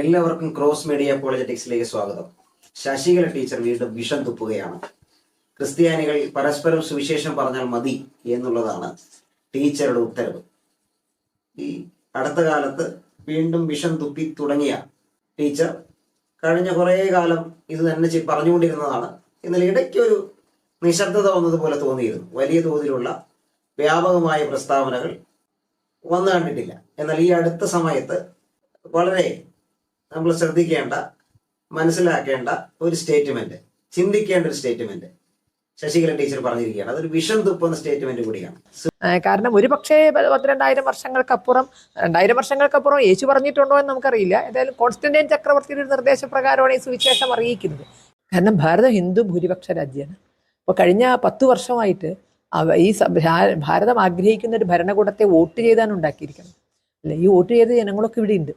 എല്ലാവർക്കും cross media പോളിറ്റിക്സിലേക്ക് സ്വാഗതം. Sasikala teacher വീണ്ടും വിഷം തുപ്പുകയാണ്. ക്രിസ്ത്യാനികൾ പരസ്പരം സുവിശേഷം പറഞ്ഞാൽ മതി എന്നുള്ളതാണ് ടീച്ചറുടെ ഉത്തരവ്. ഈ അടുത്ത കാലത്ത് വീണ്ടും വിഷം തുപ്പി തുടങ്ങിയ ടീച്ചർ കഴിഞ്ഞ കുറേ കാലം ഇത് തന്നെ പറഞ്ഞുകൊണ്ടിരുന്നതാണ്. എന്നാൽ ഇടയ്ക്ക് ഒരു നിശബ്ദത വന്നതുപോലെ തോന്നിയിരുന്നു. വലിയ തോതിലുള്ള വ്യാപകമായ പ്രസ്താവനകൾ വന്നു കണ്ടിട്ടില്ല. എന്നാൽ ഈ അടുത്ത സമയത്ത് വളരെ നമ്മൾ ശ്രദ്ധിക്കേണ്ട മനസ്സിലാക്കേണ്ട ഒരു സ്റ്റേറ്റ്മെന്റ് ചിന്തിക്കേണ്ട ഒരു സ്റ്റേറ്റ്മെന്റ് ശശികല ടീച്ചർ പറഞ്ഞിരിക്കുകയാണ്. അതൊരു വിഷം തുപ്പുന്ന സ്റ്റേറ്റ്മെന്റ് കൂടിയാണ്. കാരണം ഒരു പക്ഷേ പന്ത്രണ്ടായിരം വർഷങ്ങൾക്കപ്പുറം രണ്ടായിരം വർഷങ്ങൾക്കപ്പുറം യേശു പറഞ്ഞിട്ടുണ്ടോ എന്ന് നമുക്കറിയില്ല. ഏതായാലും കോൺസ്റ്റന്റൈൻ ചക്രവർത്തിയുടെ ഒരു നിർദ്ദേശപ്രകാരമാണ് ഈ സുവിശേഷം അറിയിക്കുന്നത്. കാരണം ഭാരതം ഹിന്ദു ഭൂരിപക്ഷ രാജ്യമാണ്. അപ്പോൾ കഴിഞ്ഞ പത്തു വർഷമായിട്ട് ഈ ഭാരതം ആഗ്രഹിക്കുന്ന ഒരു ഭരണകൂടത്തെ വോട്ട് ചെയ്താണ് ഉണ്ടാക്കിയിരിക്കുന്നത് അല്ലെ ഈ വോട്ട് ചെയ്ത ജനങ്ങളൊക്കെ ഇവിടെ ഉണ്ട്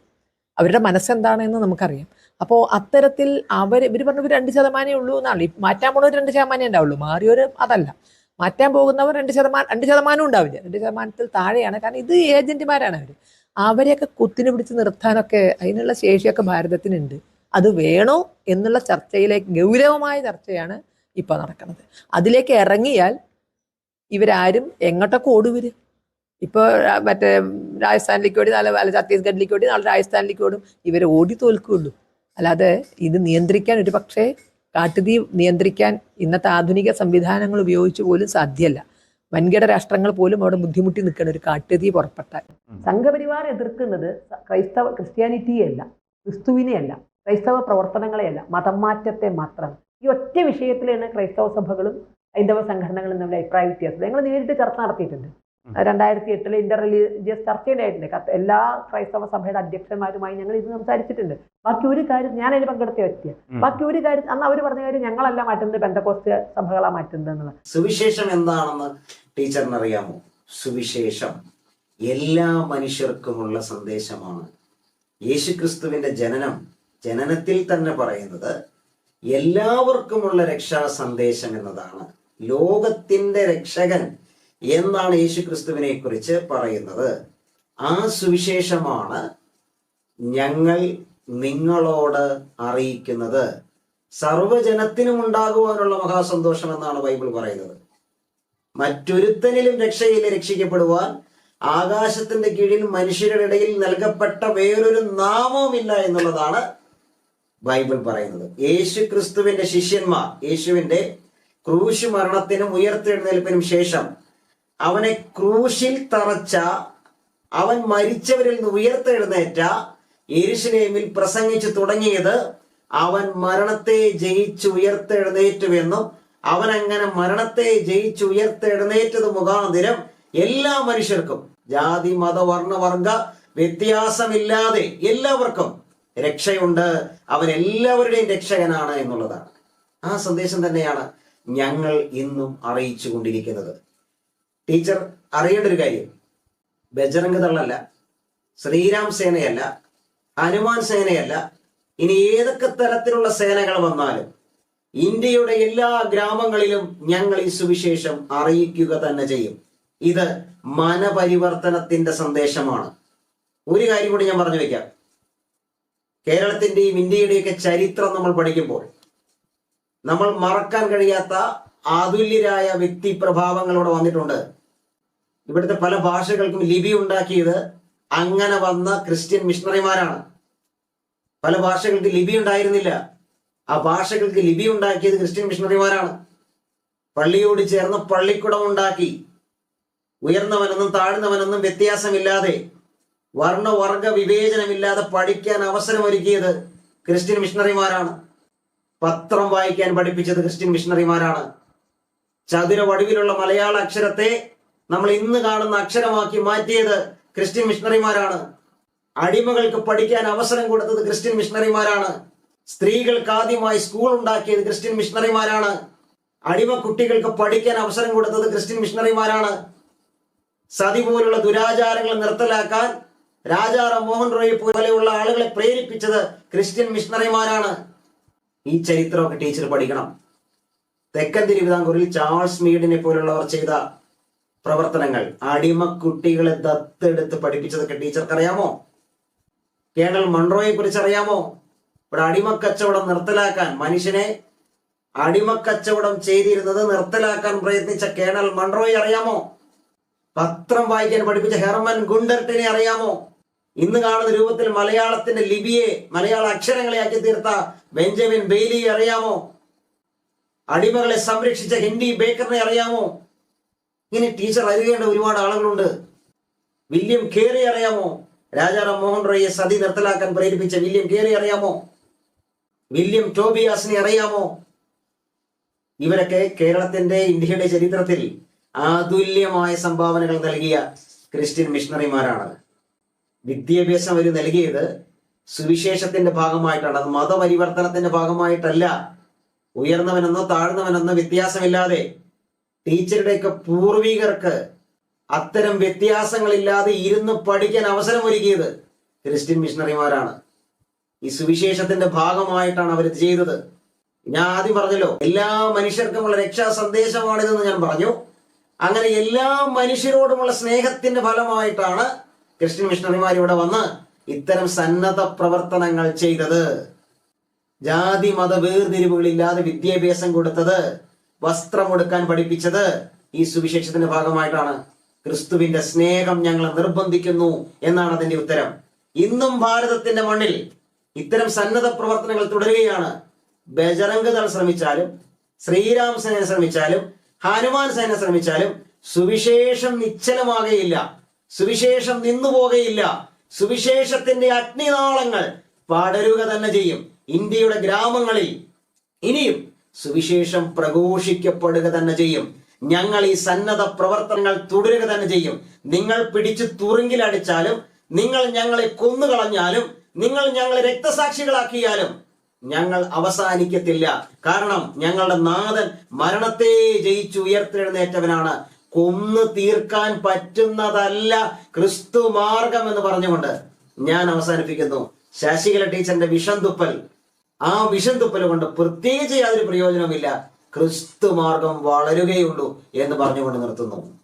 അവരുടെ മനസ്സെന്താണെന്ന് നമുക്കറിയാം. അപ്പോൾ അത്തരത്തിൽ അവർ ഇവർ പറഞ്ഞു രണ്ട് ശതമാനമേ ഉള്ളൂ എന്നാണ്. മാറ്റാൻ പോണവർ രണ്ട് ശതമാനമേ ഉണ്ടാവുള്ളൂ. മാറിയവർ അതല്ല. മാറ്റാൻ പോകുന്നവർ രണ്ട് ശതമാനം രണ്ട് ശതമാനം ഉണ്ടാവില്ല. രണ്ട് ശതമാനത്തിൽ താഴെയാണ്. കാരണം ഇത് ഏജന്റുമാരാണ് അവർ അവരെയൊക്കെ കുത്തിനു പിടിച്ച് നിർത്താനൊക്കെ അതിനുള്ള ശേഷിയൊക്കെ ഭാരതത്തിനുണ്ട്. അത് വേണോ എന്നുള്ള ചർച്ചയിലേക്ക് ഗൗരവമായ ചർച്ചയാണ് ഇപ്പോൾ നടക്കുന്നത് അതിലേക്ക് ഇറങ്ങിയാൽ ഇവരാരും എങ്ങോട്ടൊക്കെ ഓടുവര് ഇപ്പോൾ മറ്റേ രാജസ്ഥാനിലേക്ക് ഓടി നാളെ അല്ല ഛത്തീസ്ഗഡിലേക്ക് ഓടി നാളെ രാജസ്ഥാനിലേക്ക് ഓടും. ഇവരെ ഓടി തോൽക്കുകയുള്ളൂ അല്ലാതെ ഇത് നിയന്ത്രിക്കാൻ ഒരു പക്ഷേ കാട്ടുതീ നിയന്ത്രിക്കാൻ ഇന്നത്തെ ആധുനിക സംവിധാനങ്ങൾ ഉപയോഗിച്ച് പോലും സാധ്യമല്ല വൻകിട രാഷ്ട്രങ്ങൾ പോലും അവിടെ ബുദ്ധിമുട്ടി നിൽക്കുന്ന ഒരു കാട്ടുതീ പുറപ്പെട്ടാൽ. സംഘപരിവാർ എതിർക്കുന്നത് ക്രൈസ്തവ ക്രിസ്ത്യാനിറ്റിയല്ല ക്രിസ്തുവിനെയല്ല ക്രൈസ്തവ പ്രവർത്തനങ്ങളെയല്ല മതം മാറ്റത്തെ മാത്രം. ഈ ഒറ്റ വിഷയത്തിലാണ് ക്രൈസ്തവ സഭകളും ഹൈന്ദവ സംഘടനകളും തമ്മിൽ അഭിപ്രായ വ്യത്യാസം. ഞങ്ങൾ നേരിട്ട് ചർച്ച നടത്തിയിട്ടുണ്ട്. രണ്ടായിരത്തി എട്ടിലെ ഇന്റർ റിലീജിയസ് ചർച്ചയിലായിട്ടുണ്ട് എല്ലാ ക്രൈസ്തവ സഭയുടെ അധ്യക്ഷന്മാരുമായി ഞങ്ങൾ ഇത് സംസാരിച്ചിട്ടുണ്ട്. ബാക്കി ഒരു കാര്യം ഞാൻ അതിന് പങ്കെടുത്ത വ്യക്തിയാണ് ബാക്കി ഒരു കാര്യം അന്ന് അവർ പറഞ്ഞ കാര്യം ഞങ്ങളല്ല മാറ്റുന്നത് ബന്ധക്കോസ്റ്റ് സഭകളാ മാറ്റുന്നത് എന്നുള്ളത്. സുവിശേഷം എന്താണെന്ന് ടീച്ചറിന് അറിയാമോ സുവിശേഷം എല്ലാ മനുഷ്യർക്കുമുള്ള സന്ദേശമാണ്. യേശുക്രിസ്തുവിന്റെ ജനനം ജനനത്തിൽ തന്നെ പറയുന്നത് എല്ലാവർക്കുമുള്ള രക്ഷാ സന്ദേശം എന്നതാണ്. ലോകത്തിന്റെ രക്ഷകൻ എന്നാണ് യേശുക്രിസ്തുവിനെ കുറിച്ച് പറയുന്നത്. ആ സുവിശേഷമാണ് ഞങ്ങൾ നിങ്ങളോട് അറിയിക്കുന്നത്. സർവജനത്തിനും ഉണ്ടാകുവാനുള്ള മഹാസന്തോഷം എന്നാണ് ബൈബിൾ പറയുന്നത്. മറ്റൊരുത്തനിലും രക്ഷയില്ല രക്ഷിക്കപ്പെടുവാൻ ആകാശത്തിന്റെ കീഴിൽ മനുഷ്യരുടെ ഇടയിൽ നൽകപ്പെട്ട വേറൊരു നാമവുമില്ല എന്നുള്ളതാണ് ബൈബിൾ പറയുന്നത്. യേശു ക്രിസ്തുവിന്റെ ശിഷ്യന്മാർ യേശുവിന്റെ ക്രൂശ് മരണത്തിനും ഉയർത്തെഴുന്നേൽപ്പിനും ശേഷം അവനെ ക്രൂശിൽ തറച്ച അവൻ മരിച്ചവരിൽ നിന്ന് ഉയർത്തെഴുന്നേറ്റ യെരുശലേമിൽ പ്രസംഗിച്ചു തുടങ്ങിയത് അവൻ മരണത്തെ ജയിച്ചു ഉയർത്തെഴുന്നേറ്റുവെന്നും അവൻ അങ്ങനെ മരണത്തെ ജയിച്ചു ഉയർത്തെഴുന്നേറ്റത് മുഖാന്തരം എല്ലാ മനുഷ്യർക്കും ജാതി മത വർണ വർഗ വ്യത്യാസമില്ലാതെ എല്ലാവർക്കും രക്ഷയുണ്ട്. അവൻ എല്ലാവരുടെയും രക്ഷകനാണ് എന്നുള്ളതാണ്. ആ സന്ദേശം തന്നെയാണ് ഞങ്ങൾ ഇന്നും അറിയിച്ചു കൊണ്ടിരിക്കുന്നത് ടീച്ചർ അറിയേണ്ട ഒരു കാര്യം. ബജറംഗ് ദളല്ല ശ്രീരാം സേനയല്ല ഹനുമാൻ സേനയല്ല ഇനി ഏതൊക്കെ തരത്തിലുള്ള സേനകൾ വന്നാലും ഇന്ത്യയുടെ എല്ലാ ഗ്രാമങ്ങളിലും ഞങ്ങൾ ഈ സുവിശേഷം അറിയിക്കുക തന്നെ ചെയ്യും. ഇത് മനപരിവർത്തനത്തിന്റെ സന്ദേശമാണ്. ഒരു കാര്യം കൂടി ഞാൻ പറഞ്ഞു വെക്കാം. കേരളത്തിന്റെയും ഇന്ത്യയുടെയൊക്കെ ചരിത്രം നമ്മൾ പഠിക്കുമ്പോൾ നമ്മൾ മറക്കാൻ കഴിയാത്ത ആതുല്യരായ വ്യക്തി പ്രഭാവങ്ങളോടെ വന്നിട്ടുണ്ട്. ഇവിടുത്തെ പല ഭാഷകൾക്കും ലിപി ഉണ്ടാക്കിയത് അങ്ങനെ വന്ന ക്രിസ്ത്യൻ മിഷണറിമാരാണ്. പല ഭാഷകൾക്ക് ലിപി ഉണ്ടായിരുന്നില്ല. ആ ഭാഷകൾക്ക് ലിപി ഉണ്ടാക്കിയത് ക്രിസ്ത്യൻ മിഷണറിമാരാണ്. പള്ളിയോട് ചേർന്ന് പള്ളിക്കുടം ഉണ്ടാക്കി. ഉയർന്നവനെന്നും താഴ്ന്നവനെന്നും വ്യത്യാസമില്ലാതെ വർണവർഗ വിവേചനമില്ലാതെ പഠിക്കാൻ അവസരമൊരുക്കിയത് ക്രിസ്ത്യൻ മിഷണറിമാരാണ്. പത്രം വായിക്കാൻ പഠിപ്പിച്ചത് ക്രിസ്ത്യൻ മിഷണറിമാരാണ്. ചതുര വടിവിലുള്ള മലയാള അക്ഷരത്തെ നമ്മൾ ഇന്ന് കാണുന്ന അക്ഷരമാക്കി മാറ്റിയത് ക്രിസ്ത്യൻ മിഷണറിമാരാണ്. അടിമകൾക്ക് പഠിക്കാൻ അവസരം കൊടുത്തത് ക്രിസ്ത്യൻ മിഷണറിമാരാണ്. സ്ത്രീകൾക്ക് ആദ്യമായി സ്കൂൾ ഉണ്ടാക്കിയത് ക്രിസ്ത്യൻ മിഷണറിമാരാണ്. അടിമ കുട്ടികൾക്ക് പഠിക്കാൻ അവസരം കൊടുത്തത് ക്രിസ്ത്യൻ മിഷണറിമാരാണ്. സതി പോലുള്ള ദുരാചാരങ്ങൾ നിർത്തലാക്കാൻ രാജാറാം മോഹൻ റോയ് പോലെയുള്ള ആളുകളെ പ്രേരിപ്പിച്ചത് ക്രിസ്ത്യൻ മിഷണറിമാരാണ്. ഈ ചരിത്രമൊക്കെ ടീച്ചർ പഠിക്കണം. തെക്കൻ തിരുവിതാംകൂറിൽ ചാൾസ് മീഡിനെ പോലുള്ളവർ ചെയ്ത പ്രവർത്തനങ്ങൾ അടിമക്കുട്ടികളെ ദത്തെടുത്ത് പഠിപ്പിച്ചതൊക്കെ ടീച്ചർക്ക് അറിയാമോ കേണൽ മൺറോയെ കുറിച്ച് അറിയാമോ? ഇവിടെ അടിമക്കച്ചവടം നിർത്തലാക്കാൻ മനുഷ്യനെ അടിമക്കച്ചവടം ചെയ്തിരുന്നത് നിർത്തലാക്കാൻ പ്രയത്നിച്ച കേണൽ മൺറോയെ അറിയാമോ? പത്രം വായിക്കാൻ പഠിപ്പിച്ച ഹെർമൻ ഗുണ്ടർട്ടിനെ അറിയാമോ? ഇന്ന് കാണുന്ന രൂപത്തിൽ മലയാളത്തിന്റെ ലിപിയെ മലയാള അക്ഷരങ്ങളെ ആക്കി തീർത്ത ബെഞ്ചമിൻ ബെയ്ലിയെ അറിയാമോ? അടിമകളെ സംരക്ഷിച്ച ഹെൻറി ബേക്കറിനെ അറിയാമോ? ഇങ്ങനെ ടീച്ചർ അറിയേണ്ട ഒരുപാട് ആളുകളുണ്ട്. വില്യം കേറി അറിയാമോ? രാജാറാം മോഹൻ റോയെ സതി നിർത്തലാക്കാൻ പ്രേരിപ്പിച്ച വില്യം കേറി അറിയാമോ? വില്യം ടോബിയാസിനെ അറിയാമോ? ഇവരൊക്കെ കേരളത്തിന്റെ ഇന്ത്യയുടെ ചരിത്രത്തിൽ അതുല്യമായ സംഭാവനകൾ നൽകിയ ക്രിസ്ത്യൻ മിഷണറിമാരാണ്. വിദ്യാഭ്യാസം അവർ നൽകിയത് സുവിശേഷത്തിന്റെ ഭാഗമായിട്ടാണ്. അത് മതപരിവർത്തനത്തിന്റെ ഭാഗമായിട്ടല്ല. ഉയർന്നവനെന്നോ താഴ്ന്നവനെന്നോ വ്യത്യാസമില്ലാതെ ടീച്ചറുടെയൊക്കെ പൂർവികർക്ക് അത്തരം വ്യത്യാസങ്ങളില്ലാതെ ഇരുന്ന് പഠിക്കാൻ അവസരം ഒരുക്കിയത് ക്രിസ്ത്യൻ മിഷണറിമാരാണ്. ഈ സുവിശേഷത്തിന്റെ ഭാഗമായിട്ടാണ് അവർ ചെയ്തത്. ഞാൻ ആദ്യം പറഞ്ഞല്ലോ എല്ലാ മനുഷ്യർക്കുമുള്ള രക്ഷാ സന്ദേശമാണിതെന്ന് ഞാൻ പറഞ്ഞു. അങ്ങനെ എല്ലാ മനുഷ്യരോടുമുള്ള സ്നേഹത്തിന്റെ ഫലമായിട്ടാണ് ക്രിസ്ത്യൻ മിഷണറിമാർ ഇവിടെ വന്ന് ഇത്തരം സന്നദ്ധ പ്രവർത്തനങ്ങൾ ചെയ്തത്. ജാതി മത വേർതിരിവുകളില്ലാതെ വിദ്യാഭ്യാസം കൊടുത്തത് വസ്ത്രം കൊടുക്കാൻ പഠിപ്പിച്ചത് ഈ സുവിശേഷത്തിന്റെ ഭാഗമായിട്ടാണ്. ക്രിസ്തുവിന്റെ സ്നേഹം ഞങ്ങൾ നിർബന്ധിക്കുന്നു എന്നാണ് അതിന്റെ ഉത്തരം. ഇന്നും ഭാരതത്തിന്റെ മണ്ണിൽ ഇത്തരം സന്നദ്ധ പ്രവർത്തനങ്ങൾ തുടരുകയാണ്. ബജറംഗ് ദൾ ശ്രമിച്ചാലും ശ്രീരാം സേന ശ്രമിച്ചാലും ഹനുമാൻ സേന ശ്രമിച്ചാലും സുവിശേഷം നിശ്ചലമാകയില്ല. സുവിശേഷം നിന്നുപോകയില്ല. സുവിശേഷത്തിന്റെ അഗ്നിനാളങ്ങൾ പടരുക തന്നെ ചെയ്യും. ഇന്ത്യയുടെ ഗ്രാമങ്ങളിൽ ഇനിയും സുവിശേഷം പ്രഘോഷിക്കപ്പെടുക തന്നെ ചെയ്യും. ഞങ്ങൾ ഈ സന്നദ്ധ പ്രവർത്തനങ്ങൾ തുടരുക തന്നെ ചെയ്യും. നിങ്ങൾ പിടിച്ച് തുറുങ്കിലടിച്ചാലും നിങ്ങൾ ഞങ്ങളെ കൊന്നുകളഞ്ഞാലും നിങ്ങൾ ഞങ്ങളെ രക്തസാക്ഷികളാക്കിയാലും ഞങ്ങൾ അവസാനിക്കത്തില്ല. കാരണം ഞങ്ങളുടെ നാഥൻ മരണത്തെ ജയിച്ചു ഉയർത്തെഴുന്നേറ്റവനാണ്. കൊന്നു തീർക്കാൻ പറ്റുന്നതല്ല ക്രിസ്തു മാർഗം എന്ന് പറഞ്ഞുകൊണ്ട് ഞാൻ അവസാനിപ്പിക്കുന്നു. ശശികല ടീച്ചറിന്റെ വിഷം തുപ്പൽ ആ വിഷം തുപ്പൽ കൊണ്ട് പ്രത്യേകിച്ച് യാതൊരു പ്രയോജനവുമില്ല. ക്രിസ്തു മാർഗം വളരുകയുള്ളൂ എന്ന് പറഞ്ഞുകൊണ്ട് നിർത്തുന്നു.